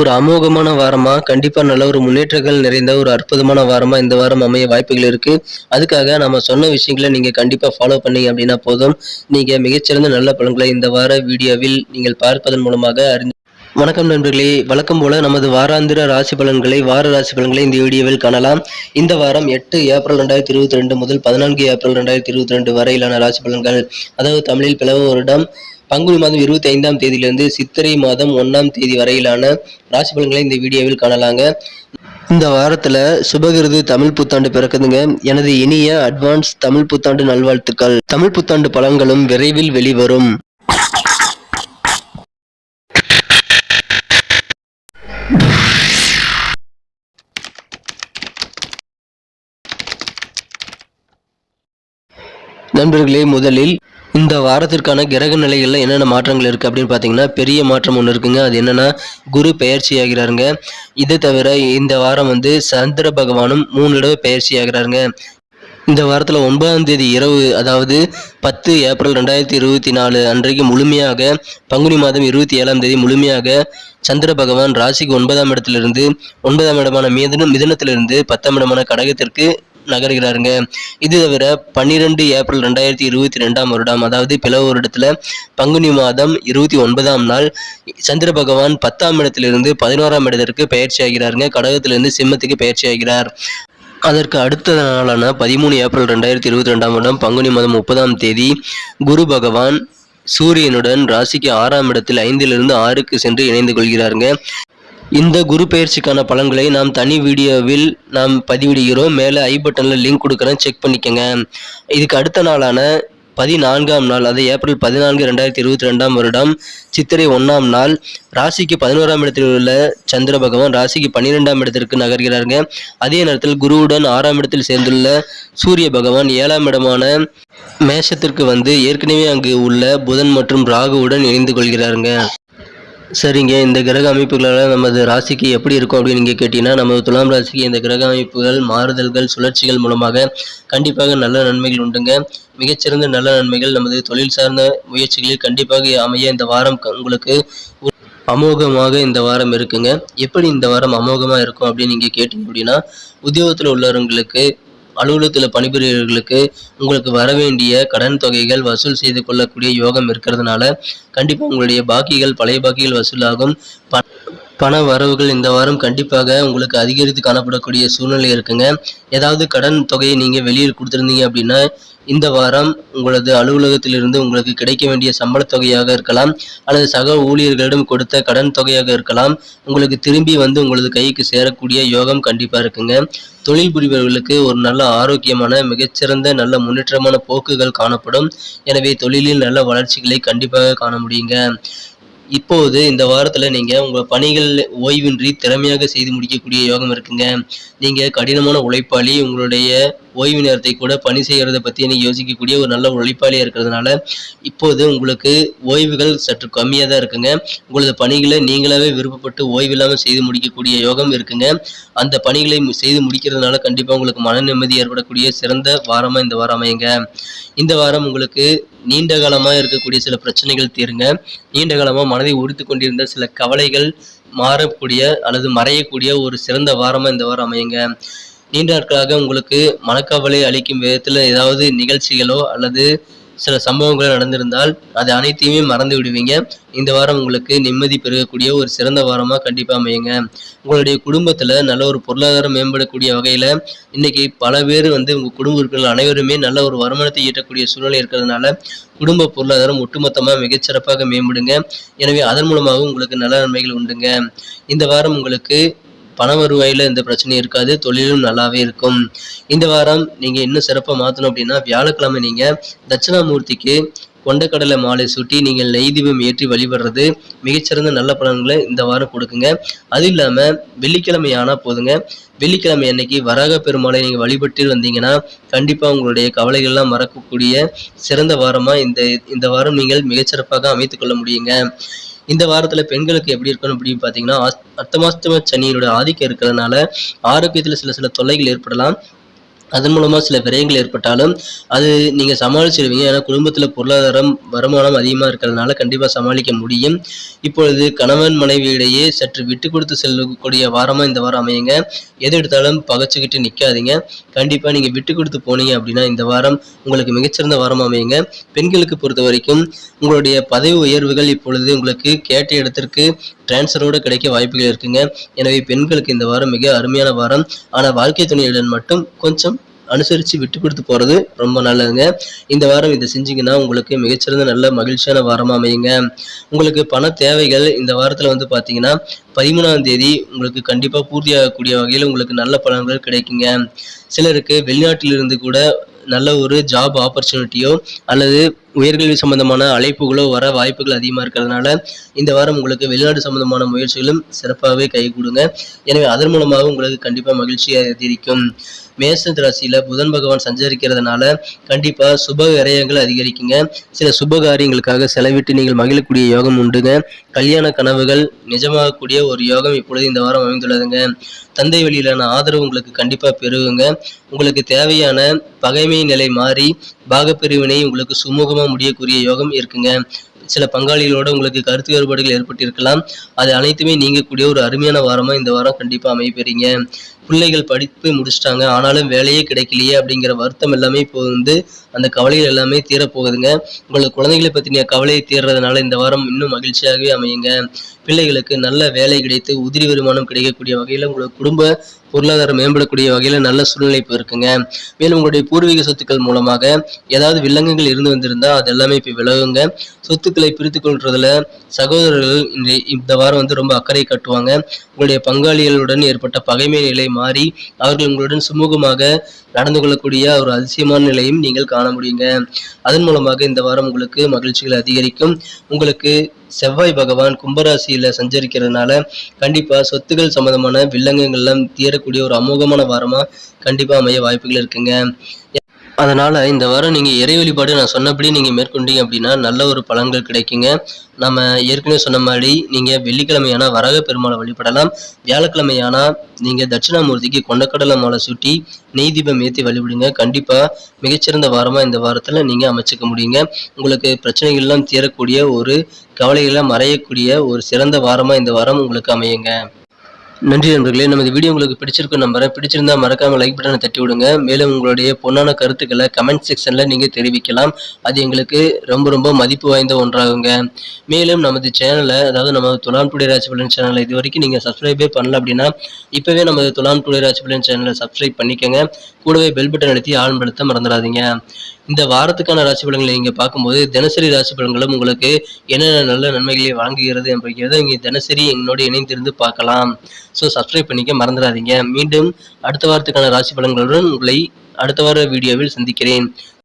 ஒரு அமோகமான வாரமா கண்டிப்பா நல்ல ஒரு முன்னேற்றங்கள் நிறைந்த ஒரு அற்புதமான வாரமா இந்த வாரம் அமைய வாய்ப்புகள் இருக்கு. அதுக்காக நம்ம சொன்ன விஷயங்களை நீங்க கண்டிப்பா ஃபாலோ பண்ணீங்க அப்படின்னா போதும். நீங்க மிகச்சிறந்த நல்ல பலன்களை இந்த வார வீடியோவில் நீங்கள் பார்ப்பதன் மூலமாக அறிந்து வணக்கம் நண்பர்களே. வழக்கம் போல நமது வாராந்திர ராசி பலன்களை வார ராசி பலன்களை இந்த வீடியோவில் காணலாம். இந்த வாரம் எட்டு ஏப்ரல் ரெண்டாயிரத்தி இருபத்தி ரெண்டு முதல் பதினான்கு ஏப்ரல் ரெண்டாயிரத்தி இருபத்தி ரெண்டு வரையிலான ராசி பலன்கள். அதாவது தமிழில் பிளவு வருடம். பங்குனி மாதம் இருபத்தி ஐந்தாம் தேதியிலிருந்து சித்திரை மாதம் ஒன்றாம் தேதி வரையிலான ராசி பலன்களை இந்த வீடியோவில் காணலாங்க. இந்த வாரத்தில் சுபகிருது தமிழ் புத்தாண்டு பிறக்குதுங்க. எனது இனிய அட்வான்ஸ் தமிழ் புத்தாண்டு நல்வாழ்த்துக்கள். தமிழ் புத்தாண்டு பலன்களும் விரைவில் வெளிவரும். நண்பர்களே முதலில் இந்த வாரத்திற்கான கிரக நிலைகளில் என்னென்ன மாற்றங்கள் இருக்குது அப்படின்னு பார்த்தீங்கன்னா பெரிய மாற்றம் ஒன்று இருக்குங்க. அது என்னென்னா குரு பெயர்ச்சி ஆகிறாருங்க இது தவிர இந்த வாரம் வந்து சந்திர பகவானும் மூணு தடவை பெயர்ச்சி ஆகிறாருங்க இந்த வாரத்தில் ஒன்பதாம் தேதி இரவு அதாவது பத்து ஏப்ரல் ரெண்டாயிரத்தி இருபத்தி நாலு அன்றைக்கு முழுமையாக பங்குனி மாதம் இருபத்தி ஏழாம் தேதி முழுமையாக சந்திர பகவான் ராசிக்கு ஒன்பதாம் இடத்திலிருந்து ஒன்பதாம் இடமான மிதன மிதனத்திலிருந்து பத்தாம் இடமான கடகத்திற்கு நகர்கிறாருங்க. இது தவிர பன்னிரெண்டு ஏப்ரல் ரெண்டாயிரத்தி இருபத்தி ரெண்டாம் வருடம் அதாவது பிளவு வருடத்துல பங்குனி மாதம் இருபத்தி ஒன்பதாம் நாள் சந்திர பகவான் பத்தாம் இடத்திலிருந்து பதினோராம் இடத்திற்கு பயிற்சி ஆகிறாருங்க. கடகத்திலிருந்து சிம்மத்துக்கு பயிற்சி ஆகிறார். அதற்கு அடுத்த நாளான பதிமூணு ஏப்ரல் ரெண்டாயிரத்தி இருபத்தி ரெண்டாம் வருடம் பங்குனி மாதம் முப்பதாம் தேதி குரு பகவான் சூரியனுடன் ராசிக்கு ஆறாம் இடத்தில் ஐந்திலிருந்து ஆறுக்கு சென்று இணைந்து கொள்கிறாருங்க. இந்த குரு பயிற்சிக்கான பலன்களை நாம் தனி வீடியோவில் நாம் பதிவிடுகிறோம். மேலே ஐ பட்டனில் லிங்க் கொடுக்குறேன். செக் பண்ணிக்கோங்க. இதுக்கு அடுத்த நாளான பதினான்காம் நாள் அது ஏப்ரல் பதினான்கு ரெண்டாயிரத்தி இருபத்தி ரெண்டாம் வருடம் சித்திரை ஒன்றாம் நாள் ராசிக்கு பதினோராம் இடத்தில் உள்ள சந்திர பகவான் ராசிக்கு பன்னிரெண்டாம் இடத்திற்கு நகர்கிறாருங்க. அதே நேரத்தில் குருவுடன் ஆறாம் இடத்தில் சேர்ந்துள்ள சூரிய பகவான் ஏழாம் இடமான மேஷத்திற்கு வந்து ஏற்கனவே அங்கு உள்ள புதன் மற்றும் ராகுவுடன் இணைந்து கொள்கிறாருங்க. சரிங்க இந்த கிரக அமைப்புகளால் நமது ராசிக்கு எப்படி இருக்கும் அப்படின்னு நீங்கள் கேட்டிங்கன்னா நமது துலாம் ராசிக்கு இந்த கிரக அமைப்புகள் மாறுதல்கள் சுழற்சிகள் மூலமாக கண்டிப்பாக நல்ல நன்மைகள் உண்டுங்க. மிகச்சிறந்த நல்ல நன்மைகள் நமது தொழில் சார்ந்த முயற்சிகளில் கண்டிப்பாக அமைய இந்த வாரம் உங்களுக்கு அமோகமாக இந்த வாரம் இருக்குங்க. எப்படி இந்த வாரம் அமோகமாக இருக்கும் அப்படின்னு நீங்கள் கேட்டீங்க அப்படின்னா உத்தியோகத்தில் உள்ளவங்களுக்கு அலுவலகத்தில் பணிபுரியவர்களுக்கு உங்களுக்கு வர வேண்டிய கடன் தொகைகள் வசூல் செய்து கொள்ளக்கூடிய யோகம் இருக்கிறதுனால கண்டிப்பாக உங்களுடைய பாக்கிகள் பழைய பாக்கிகள் வசூலாகும். ப பண வரவுகள் இந்த வாரம் கண்டிப்பாக உங்களுக்கு அதிகரித்து காணப்படக்கூடிய சூழ்நிலை இருக்குங்க. ஏதாவது கடன் தொகையை நீங்கள் வெளியில் கொடுத்துருந்தீங்க அப்படின்னா இந்த வாரம் உங்களது அலுவலகத்திலிருந்து உங்களுக்கு கிடைக்க வேண்டிய சம்பளத் தொகையாக இருக்கலாம். அல்லது சக ஊழியர்களிடம் கொடுத்த கடன் தொகையாக இருக்கலாம். உங்களுக்கு திரும்பி வந்து உங்களது கைக்கு சேரக்கூடிய யோகம் கண்டிப்பாக இருக்குங்க. தொழில் புரிபவர்களுக்கு ஒரு நல்ல ஆரோக்கியமான மிகச்சிறந்த நல்ல முன்னேற்றமான போக்குகள் காணப்படும். எனவே தொழிலில் நல்ல வளர்ச்சிகளை கண்டிப்பாக காண முடியுங்க. இப்போது இந்த வாரத்தில் நீங்கள் உங்கள் பணிகள் ஓய்வின்றி திறமையாக செய்து முடிக்கக்கூடிய யோகம் இருக்குங்க. நீங்கள் கடினமான உழைப்பாளி உங்களுடைய ஓய்வு நேரத்தை கூட பணி செய்கிறத பற்றி நீங்கள் யோசிக்கக்கூடிய ஒரு நல்ல உழைப்பாளியாக இருக்கிறதுனால இப்போது உங்களுக்கு ஓய்வுகள் சற்று கம்மியாக தான் இருக்குங்க. உங்களது பணிகளை நீங்களாவே விருப்பப்பட்டு ஓய்வில்லாமல் செய்து முடிக்கக்கூடிய யோகம் இருக்குங்க. அந்த பணிகளை செய்து முடிக்கிறதுனால கண்டிப்பாக உங்களுக்கு மன நிம்மதி ஏற்படக்கூடிய சிறந்த வாரமாக இந்த வாரம் அமையுங்க. இந்த வாரம் உங்களுக்கு நீண்ட காலமாக இருக்கக்கூடிய சில பிரச்சனைகள் தீருங்க. நீண்ட காலமாக மனதை உறுத்தி கொண்டிருந்த சில கவலைகள் மாறக்கூடிய அல்லது மறையக்கூடிய ஒரு சிறந்த வாரமாக இந்த வாரம் அமையுங்க. நீண்ட நாட்களாக உங்களுக்கு மனக்கவலை அளிக்கும் விதத்தில் ஏதாவது நிகழ்ச்சிகளோ அல்லது சில சம்பவங்களோ நடந்திருந்தால் அது அனைத்தையுமே மறந்து விடுவீங்க. இந்த வாரம் உங்களுக்கு நிம்மதி பெருகக்கூடிய ஒரு சிறந்த வாரமாக கண்டிப்பாக அமையுங்க. உங்களுடைய குடும்பத்தில் நல்ல ஒரு பொருளாதாரம் மேம்படக்கூடிய வகையில் இன்றைக்கி பல பேர் வந்து உங்கள் குடும்ப உறுப்பினர்கள் அனைவருமே நல்ல ஒரு வருமானத்தை ஈட்டக்கூடிய சூழ்நிலை இருக்கிறதுனால குடும்ப பொருளாதாரம் ஒட்டுமொத்தமாக மிகச்சிறப்பாக மேம்படுங்க. எனவே அதன் மூலமாக உங்களுக்கு நல்ல நன்மைகள் உண்டுங்க. இந்த வாரம் உங்களுக்கு பண வருவாயில் எந்த பிரச்சனையும் இருக்காது தொழிலும் நல்லாவே இருக்கும். இந்த வாரம் நீங்கள் இன்னும் சிறப்பாக மாற்றணும் அப்படின்னா வியாழக்கிழமை நீங்கள் தட்சிணாமூர்த்திக்கு கொண்டக்கடலை மாலை சுட்டி நீங்கள் நெய் தீபம் ஏற்றி வழிபடுறது மிகச்சிறந்த நல்ல பலன்களை இந்த வாரம் கொடுக்குங்க. அது இல்லாமல் வெள்ளிக்கிழமை ஆனால் போதுங்க. வெள்ளிக்கிழமை அன்னைக்கு வராக பெருமாளை நீங்கள் வழிபட்டு வந்தீங்கன்னா கண்டிப்பாக உங்களுடைய கவலைகள்லாம் மறக்கக்கூடிய சிறந்த வாரமாக இந்த இந்த வாரம் நீங்கள் மிகச்சிறப்பாக அமைத்துக்கொள்ள முடியுங்க. இந்த வாரத்தில் பெண்களுக்கு எப்படி இருக்கணும் அப்படின்னு பார்த்தீங்கன்னா அஸ்- அர்த்தமாஸ்தம சனியினுடைய ஆதிக்கம் இருக்கிறதுனால ஆரோக்கியத்தில் சில சில தொல்லைகள் ஏற்படலாம். அதன் மூலமாக சில விரயங்கள் ஏற்பட்டாலும் அது நீங்கள் சமாளிச்சிடுவீங்க ஏன்னா குடும்பத்தில் பொருளாதாரம் வருமானம் அதிகமாக இருக்கிறதுனால கண்டிப்பாக சமாளிக்க முடியும். இப்பொழுது கணவன் மனைவியிடையே சற்று விட்டு கொடுத்து செல்லக்கூடிய வாரமாக இந்த வாரம் அமையுங்க. எது எடுத்தாலும் பகச்சுக்கிட்டு நிற்காதீங்க கண்டிப்பாக நீங்கள் விட்டு கொடுத்து போனீங்க அப்படின்னா இந்த வாரம் உங்களுக்கு மிகச்சிறந்த வாரம் அமையுங்க. பெண்களுக்கு பொறுத்த வரைக்கும் உங்களுடைய பதவி உயர்வுகள் இப்பொழுது உங்களுக்கு கேட்ட இடத்திற்கு டிரான்ஸ்ஃபரோடு கிடைக்க வாய்ப்புகள் இருக்குங்க. எனவே பெண்களுக்கு இந்த வாரம் மிக அருமையான வாரம். ஆனால் வாழ்க்கை துணையுடன் மட்டும் கொஞ்சம் அனுசரித்து விட்டு கொடுத்து போகிறது ரொம்ப நல்லதுங்க. இந்த வாரம் இதை செஞ்சீங்கன்னா உங்களுக்கு மிகச்சிறந்த நல்ல மகிழ்ச்சியான வாரமாக அமையுங்க. உங்களுக்கு பண தேவைகள் இந்த வாரத்தில் வந்து பார்த்தீங்கன்னா பதிமூணாம் தேதி உங்களுக்கு கண்டிப்பாக பூர்த்தியாகக்கூடிய வகையில் உங்களுக்கு நல்ல பலன்கள் கிடைக்குங்க. சிலருக்கு வெளிநாட்டிலிருந்து கூட நல்ல ஒரு ஜாப் ஆப்பர்ச்சுனிட்டியோ அல்லது உயர்கல்வி சம்பந்தமான அழைப்புகளோ வர வாய்ப்புகள் அதிகமாக இருக்கிறதுனால இந்த வாரம் உங்களுக்கு வெளிநாடு சம்பந்தமான முயற்சிகளும் சிறப்பாகவே கைகூடுங்க. எனவே அதன் மூலமாக உங்களுக்கு கண்டிப்பாக மகிழ்ச்சியாக அதிகரிக்கும் மேச ராசியில் புதன் பகவான் சஞ்சரிக்கிறதுனால கண்டிப்பாக சுப விரயங்கள் அதிகரிக்குங்க. சில சுப காரியங்களுக்காக செலவிட்டு நீங்கள் மகிழக்கூடிய யோகம் உண்டுங்க. கல்யாண கனவுகள் நிஜமாகக்கூடிய ஒரு யோகம் இப்பொழுது இந்த வாரம் அமைந்துள்ளதுங்க. தந்தை வழியிலான ஆதரவு உங்களுக்கு கண்டிப்பாக பெருகுங்க. உங்களுக்கு தேவையான பகைமை நிலை மாறி பாகப்பிரிவினை உங்களுக்கு சுமூகமாக முடியக்கூடிய யோகம் இருக்குங்க. சில பங்காளிகளோட உங்களுக்கு கருத்து வேறுபாடுகள் ஏற்பட்டிருக்கலாம். அது அனைத்துமே நீங்கக்கூடிய ஒரு அருமையான வாரமாக இந்த வாரம் கண்டிப்பாக அமைப்பெறீங்க பிள்ளைகள் படிப்பு முடிச்சிட்டாங்க. ஆனாலும் வேலையே கிடைக்கலையே அப்படிங்கிற வருத்தம் எல்லாமே இப்போ வந்து அந்த கவலைகள் எல்லாமே தீரப்போகுதுங்க. உங்களுக்கு குழந்தைகளை பற்றின கவலையை தீர்றதுனால இந்த வாரம் இன்னும் மகிழ்ச்சியாகவே அமையுங்க. பிள்ளைகளுக்கு நல்ல வேலை கிடைத்து உதிரி வருமானம் கிடைக்கக்கூடிய வகையில் உங்களோட குடும்ப பொருளாதாரம் மேம்படக்கூடிய வகையில் நல்ல சூழ்நிலை இப்போ இருக்குங்க மேலும் உங்களுடைய பூர்வீக சொத்துக்கள் மூலமாக ஏதாவது வில்லங்கங்கள் இருந்து வந்திருந்தால் அது எல்லாமே இப்போ விலகுங்க. சொத்துக்களை பிரித்து கொள்றதுல சகோதரர்கள் இந்த வாரம் வந்து ரொம்ப அக்கறை கட்டுவாங்க. உங்களுடைய பங்காளிகளுடன் ஏற்பட்ட பகைமை நிலை மாறி அவர்கள் உங்களுடன் சுமூகமாக நடந்து கொள்ளக்கூடிய ஒரு அதிசயமான நிலையும் நீங்கள் காண முடியுங்க. அதன் மூலமாக இந்த வாரம் உங்களுக்கு மகிழ்ச்சிகள் அதிகரிக்கும். உங்களுக்கு செவ்வாய் பகவான் கும்பராசியில் சஞ்சரிக்கிறதுனால கண்டிப்பாக சொத்துக்கள் சம்பந்தமான வில்லங்கங்கள்லாம் தீரக்கூடிய ஒரு அமோகமான வாரமாக கண்டிப்பாக அமைய வாய்ப்புகள் இருக்குங்க. அதனால் இந்த வாரம் நீங்கள் இறை வழிபாடு நான் சொன்னபடி நீங்கள் மேற்கொண்டீங்க அப்படின்னா நல்ல ஒரு பலன்கள் கிடைக்குங்க. நம்ம ஏற்கனவே சொன்ன மாதிரி நீங்கள் வெள்ளிக்கிழமையான வரக பெருமாளை வழிபடலாம். வியாழக்கிழமையானா நீங்கள் தட்சிணாமூர்த்திக்கு கொண்டக்கடலை மாலை சுட்டி நெய் தீபம் ஏற்றி வழிபடுங்க. கண்டிப்பாக மிகச்சிறந்த வாரமாக இந்த வாரத்தில் நீங்கள் அமைச்சிக்க முடியுங்க. உங்களுக்கு பிரச்சனைகள்லாம் தீரக்கூடிய ஒரு கவலைகளை மறையக்கூடிய ஒரு சிறந்த வாரமாக இந்த வாரம் உங்களுக்கு அமையுங்க. நன்றி நண்பர்களே. நமது வீடியோ உங்களுக்கு பிடிச்சிருக்கும் நம்புறேன். பிடிச்சிருந்தா மறக்காம லைக் பட்டனை தட்டி விடுங்க. மேலும் உங்களுடைய பொன்னான கருத்துக்களை கமெண்ட் செக்ஷனில் நீங்கள் தெரிவிக்கலாம். அது எங்களுக்கு ரொம்ப ரொம்ப மதிப்பு வாய்ந்த ஒன்றாகுங்க. மேலும் நமது சேனலை அதாவது நமது துலாம் ராஜபலன் சேனலை இது வரைக்கும் நீங்கள் சப்ஸ்கிரைபே பண்ணல அப்படின்னா இப்போவே நமது துலாம் ராஜபலன் சேனலை சப்ஸ்கிரைப் பண்ணிக்கோங்க. கூடவே பெல் பட்டன் அழுத்தி ஆழ்படுத்த மறந்துடாதீங்க. இந்த வாரத்துக்கான ராசி பலன்களை இங்கே பார்க்கும்போது தினசரி ராசி பலன்களும் உங்களுக்கு என்னென்ன நல்ல நன்மைகளை வழங்குகிறது அப்படிங்கிறத இங்கே தினசரி எங்களோடு இணைந்திருந்து பார்க்கலாம். ஸோ சப்ஸ்கிரைப் பண்ணிக்க மறந்துடாதீங்க. மீண்டும் அடுத்த வாரத்துக்கான ராசி பலன்களுடன் உங்களை அடுத்த வார வீடியோவில் சந்திக்கிறேன்.